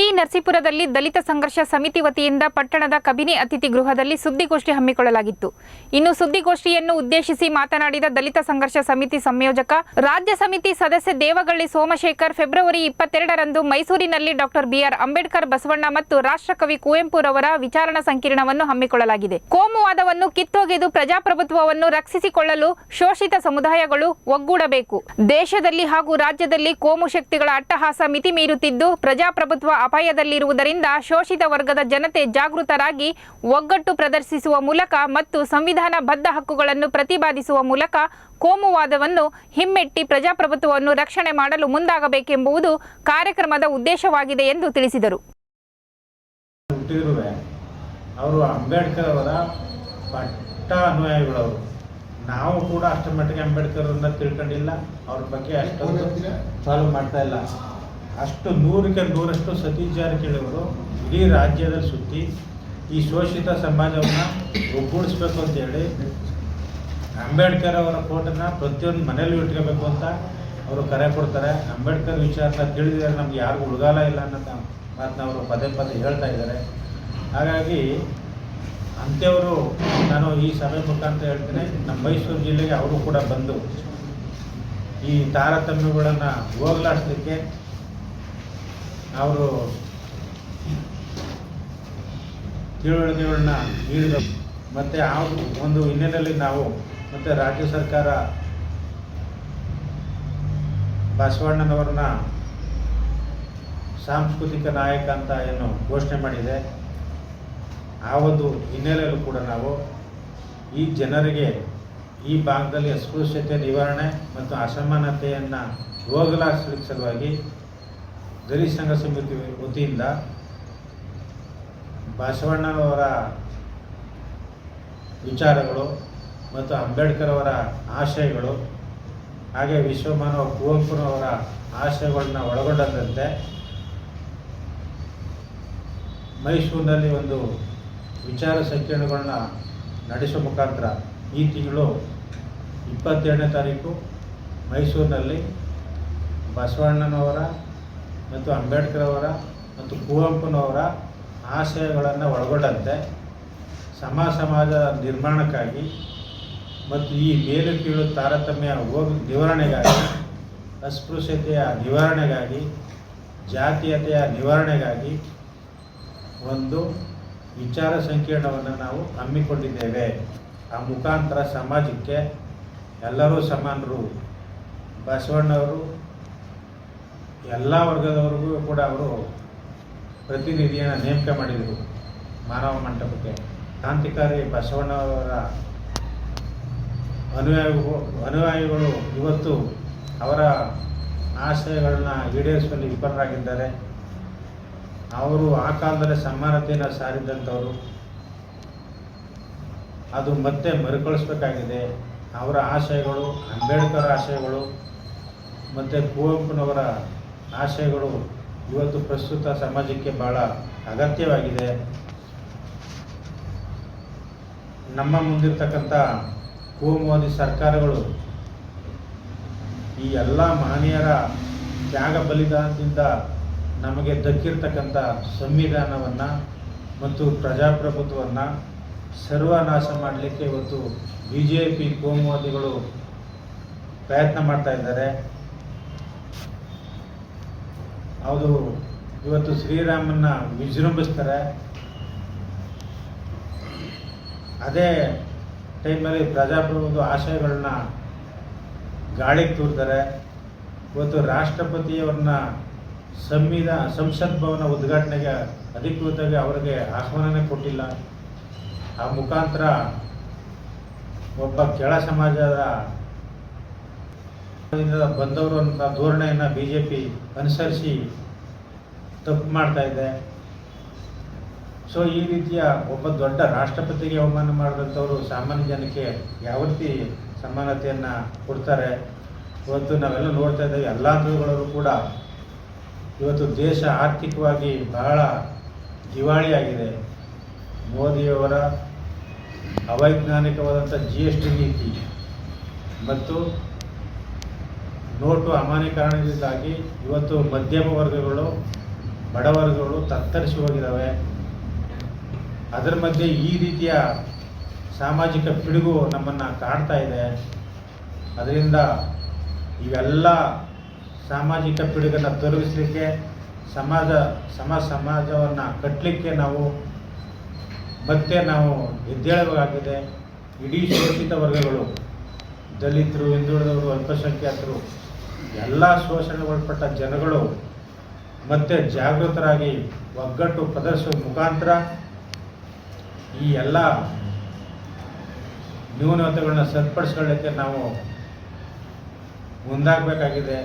T ನರಸೀಪುರದಲ್ಲಿ ದಲಿತ ಸಂಘರ್ಷ ಸಮಿತಿ ವತಿಯಿಂದ ಪಟ್ಟಣದ ಕಬಿನಿ ಅತಿಥಿ ಗೃಹದಲ್ಲಿ ಸುದ್ದಿಗೋಷ್ಠಿ ಹಮ್ಮಿಕೊಳ್ಳಲಾಗಿತ್ತು. ಇನ್ನು ಸುದ್ದಿಗೋಷ್ಠಿಯನ್ನು ಉದ್ದೇಶಿಸಿ ಮಾತನಾಡಿದ ದಲಿತ ಸಂಘರ್ಷ ಸಮಿತಿ ಸಂಯೋಜಕ, ರಾಜ್ಯ ಸಮಿತಿ ಸದಸ್ಯ ದೇವಗಳ್ಳಿ ಸೋಮಶೇಖರ್ ಫೆಬ್ರವರಿ ಇಪ್ಪತ್ತೆರಡರಂದು ಮೈಸೂರಿನಲ್ಲಿ ಡಾಕ್ಟರ್ ಬಿಆರ್ ಅಂಬೇಡ್ಕರ್ ಬಸವಣ್ಣ ಮತ್ತು ರಾಷ್ಟ್ರಕವಿ ಕುವೆಂಪುರವರ ವಿಚಾರಣಾ ಸಂಕಿರಣವನ್ನು ಹಮ್ಮಿಕೊಳ್ಳಲಾಗಿದೆ. ಕೋಮುವಾದವನ್ನು ಕಿತ್ತೊಗೆದು ಪ್ರಜಾಪ್ರಭುತ್ವವನ್ನು ರಕ್ಷಿಸಿಕೊಳ್ಳಲು ಶೋಷಿತ ಸಮುದಾಯಗಳು ಒಗ್ಗೂಡಬೇಕು. ದೇಶದಲ್ಲಿ ಹಾಗೂ ರಾಜ್ಯದಲ್ಲಿ ಕೋಮು ಶಕ್ತಿಗಳ ಅಟ್ಟಹಾಸ ಮಿತಿ ಮೀರುತ್ತಿದ್ದು ಪ್ರಜಾಪ್ರಭುತ್ವ ಅಪಾಯದಲ್ಲಿರುವುದರಿಂದ ಶೋಷಿತ ವರ್ಗದ ಜನತೆ ಜಾಗೃತರಾಗಿ ಒಗ್ಗಟ್ಟು ಪ್ರದರ್ಶಿಸುವ ಮೂಲಕ ಮತ್ತು ಸಂವಿಧಾನ ಬದ್ಧ ಹಕ್ಕುಗಳನ್ನು ಪ್ರತಿಪಾದಿಸುವ ಮೂಲಕ ಕೋಮುವಾದವನ್ನು ಹಿಮ್ಮೆಟ್ಟಿ ಪ್ರಜಾಪ್ರಭುತ್ವವನ್ನು ರಕ್ಷಣೆ ಮಾಡಲು ಮುಂದಾಗಬೇಕೆಂಬುದು ಕಾರ್ಯಕ್ರಮದ ಉದ್ದೇಶವಾಗಿದೆ ಎಂದು ತಿಳಿಸಿದರು. ಅವರು ಅಂಬೇಡ್ಕರ್ ಅವರ ಪಟ್ಟ ಅನುಯಾಯಿಗಳವರು. ನಾವು ಕೂಡ ಅಷ್ಟರ ಮಟ್ಟಿಗೆ ಅಂಬೇಡ್ಕರ್ ತಿಳ್ಕೊಂಡಿಲ್ಲ. ಅವ್ರ ಬಗ್ಗೆ ಅಷ್ಟೊಂದು ಸಾಲ್ವ್ ಮಾಡ್ತಾ ಇಲ್ಲ. ಅಷ್ಟು ನೂರಕ್ಕೆ ನೂರಷ್ಟು ಸತೀಶ್ ಕೇಳಿದರು ಇಡೀ ರಾಜ್ಯದಲ್ಲಿ ಸುತ್ತಿ ಈ ಶೋಷಿತ ಸಮಾಜವನ್ನು ಒಗ್ಗೂಡಿಸ್ಬೇಕು ಅಂತೇಳಿ ಅಂಬೇಡ್ಕರ್ ಅವರ ಫೋಟೋನ ಪ್ರತಿಯೊಂದು ಮನೇಲಿ ಇಟ್ಕೋಬೇಕು ಅಂತ ಅವರು ಕರೆ ಕೊಡ್ತಾರೆ. ಅಂಬೇಡ್ಕರ್ ವಿಚಾರನ ತಿಳಿದಿದ್ದಾರೆ. ನಮ್ಗೆ ಯಾರಿಗೂ ಉಳ್ಗಾಲ ಇಲ್ಲ ಅನ್ನೋ ಮಾತನ್ನ ಅವರು ಪದೇ ಪದೇ ಹೇಳ್ತಾ ಇದ್ದಾರೆ. ಹಾಗಾಗಿ ಅಂತೆಯವರು ನಾನು ಈ ಸಭೆ ಮುಖಾಂತರ ಹೇಳ್ತೇನೆ, ನಮ್ಮ ಮೈಸೂರು ಜಿಲ್ಲೆಗೆ ಅವರು ಕೂಡ ಬಂದು ಈ ತಾರತಮ್ಯಗಳನ್ನು ಹೋಗಲಾಡಿಸ್ಲಿಕ್ಕೆ ಅವರು ತಿಳುವಳಿಕೆಗಳನ್ನ ನೀಡಿದ ಮತ್ತು ಆ ಒಂದು ಹಿನ್ನೆಲೆಯಲ್ಲಿ ನಾವು ಮತ್ತು ರಾಜ್ಯ ಸರ್ಕಾರ ಬಸವಣ್ಣನವ್ರನ್ನ ಸಾಂಸ್ಕೃತಿಕ ನಾಯಕ ಅಂತ ಏನು ಘೋಷಣೆ ಮಾಡಿದೆ. ಆ ಒಂದು ಹಿನ್ನೆಲೆಯಲ್ಲೂ ಕೂಡ ನಾವು ಈ ಜನರಿಗೆ ಈ ಭಾಗದಲ್ಲಿ ಅಸ್ಪೃಶ್ಯತೆ ನಿವಾರಣೆ ಮತ್ತು ಅಸಮಾನತೆಯನ್ನು ಹೋಗಲಾಡಿಸಲಿಕ್ಕೆ ಸಲುವಾಗಿ ದಲಿತ ಸಂಘ ಸಮಿತಿ ವತಿಯಿಂದ ಬಸವಣ್ಣನವರ ವಿಚಾರಗಳು ಮತ್ತು ಅಂಬೇಡ್ಕರ್ ಅವರ ಆಶಯಗಳು, ಹಾಗೆ ವಿಶ್ವಮಾನವ ಕುವೆಂಪುನವರ ಆಶಯಗಳನ್ನ ಒಳಗೊಂಡಂತೆ ಮೈಸೂರಿನಲ್ಲಿ ಒಂದು ವಿಚಾರ ಸಂಕೀರ್ಣಗಳನ್ನ ನಡೆಸುವ ಮುಖಾಂತರ ಈ ತಿಂಗಳು ಇಪ್ಪತ್ತೆರಡನೇ ತಾರೀಕು ಮೈಸೂರಿನಲ್ಲಿ ಬಸವಣ್ಣನವರ ಮತ್ತು ಅಂಬೇಡ್ಕರ್ ಅವರ ಮತ್ತು ಕುವೆಂಪುನವರ ಆಶಯಗಳನ್ನು ಒಳಗೊಂಡಂತೆ ಸಮ ಸಮಾಜ ನಿರ್ಮಾಣಕ್ಕಾಗಿ ಮತ್ತು ಈ ಮೇಲು ಕೀಳು ತಾರತಮ್ಯ ಹೋಗಿ ನಿವಾರಣೆಗಾಗಿ, ಅಸ್ಪೃಶ್ಯತೆಯ ನಿವಾರಣೆಗಾಗಿ, ಜಾತೀಯತೆಯ ನಿವಾರಣೆಗಾಗಿ ಒಂದು ವಿಚಾರ ಸಂಕೀರ್ಣವನ್ನು ನಾವು ಹಮ್ಮಿಕೊಂಡಿದ್ದೇವೆ. ಆ ಮುಖಾಂತರ ಸಮಾಜಕ್ಕೆ ಎಲ್ಲರೂ ಸಮಾನರು. ಬಸವಣ್ಣವರು ಎಲ್ಲ ವರ್ಗದವರಿಗೂ ಕೂಡ ಅವರು ಪ್ರತಿನಿಧಿಯನ್ನು ನೇಮಕ ಮಾಡಿದರು ಮಾನವ ಮಂಟಪಕ್ಕೆ. ಕ್ರಾಂತಿಕಾರಿ ಬಸವಣ್ಣವರ ಅನುಯಾಯಿಗಳು ಅನುಯಾಯಿಗಳು ಇವತ್ತು ಅವರ ಆಶಯಗಳನ್ನ ಈಡೇರಿಸುವಲ್ಲಿ ವಿಫಲರಾಗಿದ್ದಾರೆ. ಅವರು ಆ ಕಾಲದಲ್ಲಿ ಸಮಾನತೆಯನ್ನು ಸಾರಿದಂಥವರು. ಅದು ಮತ್ತೆ ಮರುಕಳಿಸ್ಬೇಕಾಗಿದೆ. ಅವರ ಆಶಯಗಳು ಅಂಬೇಡ್ಕರ್ ಆಶಯಗಳು ಮತ್ತು ಕುವೆಂಪುನವರ ಆಶಯಗಳು ಇವತ್ತು ಪ್ರಸ್ತುತ ಸಮಾಜಕ್ಕೆ ಬಹಳ ಅಗತ್ಯವಾಗಿದೆ. ನಮ್ಮ ಮುಂದಿರ್ತಕ್ಕಂಥ ಕೋಮುವಾದಿ ಸರ್ಕಾರಗಳು ಈ ಎಲ್ಲ ಮಹನೀಯರ ತ್ಯಾಗ ಬಲಿದಾನದಿಂದ ನಮಗೆ ದಕ್ಕಿರ್ತಕ್ಕಂಥ ಸಂವಿಧಾನವನ್ನು ಮತ್ತು ಪ್ರಜಾಪ್ರಭುತ್ವವನ್ನು ಸರ್ವನಾಶ ಮಾಡಲಿಕ್ಕೆ ಇವತ್ತು ಬಿ ಜೆ ಪಿ ಕೋಮುವಾದಿಗಳು ಪ್ರಯತ್ನ ಮಾಡ್ತಾ ಇದ್ದಾರೆ. ಹೌದು. ಇವತ್ತು ಶ್ರೀರಾಮನ್ನ ವಿಜೃಂಭಿಸ್ತಾರೆ. ಅದೇ ಟೈಮಲ್ಲಿ ಪ್ರಜಾಪ್ರಭುತ್ವ ಆಶಯಗಳನ್ನ ಗಾಳಿಗೆ ತೂರ್ತಾರೆ ಇವತ್ತು ರಾಷ್ಟ್ರಪತಿಯವ್ರನ್ನ ಸಂವಿಧಾನ ಸಂಸತ್ ಭವನ ಉದ್ಘಾಟನೆಗೆ ಅಧಿಕೃತವಾಗಿ ಅವರಿಗೆ ಆಹ್ವಾನನೇ ಕೊಟ್ಟಿಲ್ಲ. ಆ ಮುಖಾಂತರ ಒಬ್ಬ ಕೆಳ ಸಮಾಜದ ಬಂದವರು ಅಂತ ಧೋರಣೆಯನ್ನು ಬಿ ಜೆ ಪಿ ಅನುಸರಿಸಿ ತಪ್ಪು ಮಾಡ್ತಾ ಇದೆ. ಸೊ ಈ ರೀತಿಯ ಒಬ್ಬ ದೊಡ್ಡ ರಾಷ್ಟ್ರಪತಿಗೆ ಅವಮಾನ ಮಾಡಿದಂಥವರು ಸಾಮಾನ್ಯ ಜನಕ್ಕೆ ಯಾವ ರೀತಿ ಸಮಾನತೆಯನ್ನು ಕೊಡ್ತಾರೆ. ಇವತ್ತು ನಾವೆಲ್ಲ ನೋಡ್ತಾ ಇದ್ದೇವೆ, ಎಲ್ಲ ಹಂತಗಳಲ್ಲೂ ಕೂಡ ಇವತ್ತು ದೇಶ ಆರ್ಥಿಕವಾಗಿ ಬಹಳ ದಿವಾಳಿಯಾಗಿದೆ. ಮೋದಿಯವರ ಅವೈಜ್ಞಾನಿಕವಾದಂಥ ಜಿ ಎಸ್ ಟಿ ನೀತಿ ಮತ್ತು ನೋಟು ಅಮಾನ್ಯೀಕರಣದಿಂದಾಗಿ ಇವತ್ತು ಮಧ್ಯಮ ವರ್ಗಗಳು ಬಡವರ್ಗಗಳು ತತ್ತರಿಸಿ ಹೋಗಿದ್ದಾವೆ. ಅದರ ಮಧ್ಯೆ ಈ ರೀತಿಯ ಸಾಮಾಜಿಕ ಪಿಡುಗು ನಮ್ಮನ್ನು ಕಾಡ್ತಾ ಇದೆ. ಅದರಿಂದ ಇವೆಲ್ಲ ಸಾಮಾಜಿಕ ಪಿಡುಗನ್ನು ತೊಲಗಿಸಲಿಕ್ಕೆ ಸಮಾಜ, ಸಮ ಸಮಾಜವನ್ನು ಕಟ್ಟಲಿಕ್ಕೆ ನಾವು ಮತ್ತೆ ನಾವು ಎದ್ದೇಳಬೇಕಾಗಿದೆ. ಇಡೀ ಶೋಷಿತ ವರ್ಗಗಳು, ದಲಿತರು, ಹಿಂದುಳಿದವರು, ಅಲ್ಪಸಂಖ್ಯಾತರು ಎಲ್ಲ ಶೋಷಣೆಗೊಳಪಟ್ಟ ಜನಗಳು ಮತ್ತೆ ಜಾಗೃತರಾಗಿ ಒಗ್ಗಟ್ಟು ಪ್ರದರ್ಶಿಸುವ ಮುಖಾಂತರ ಈ ಎಲ್ಲ ನ್ಯೂನತೆಗಳನ್ನ ಸರಿಪಡಿಸ್ಕೊಳ್ಳೋಕ್ಕೆ ನಾವು ಮುಂದಾಗಬೇಕಾಗಿದೆ.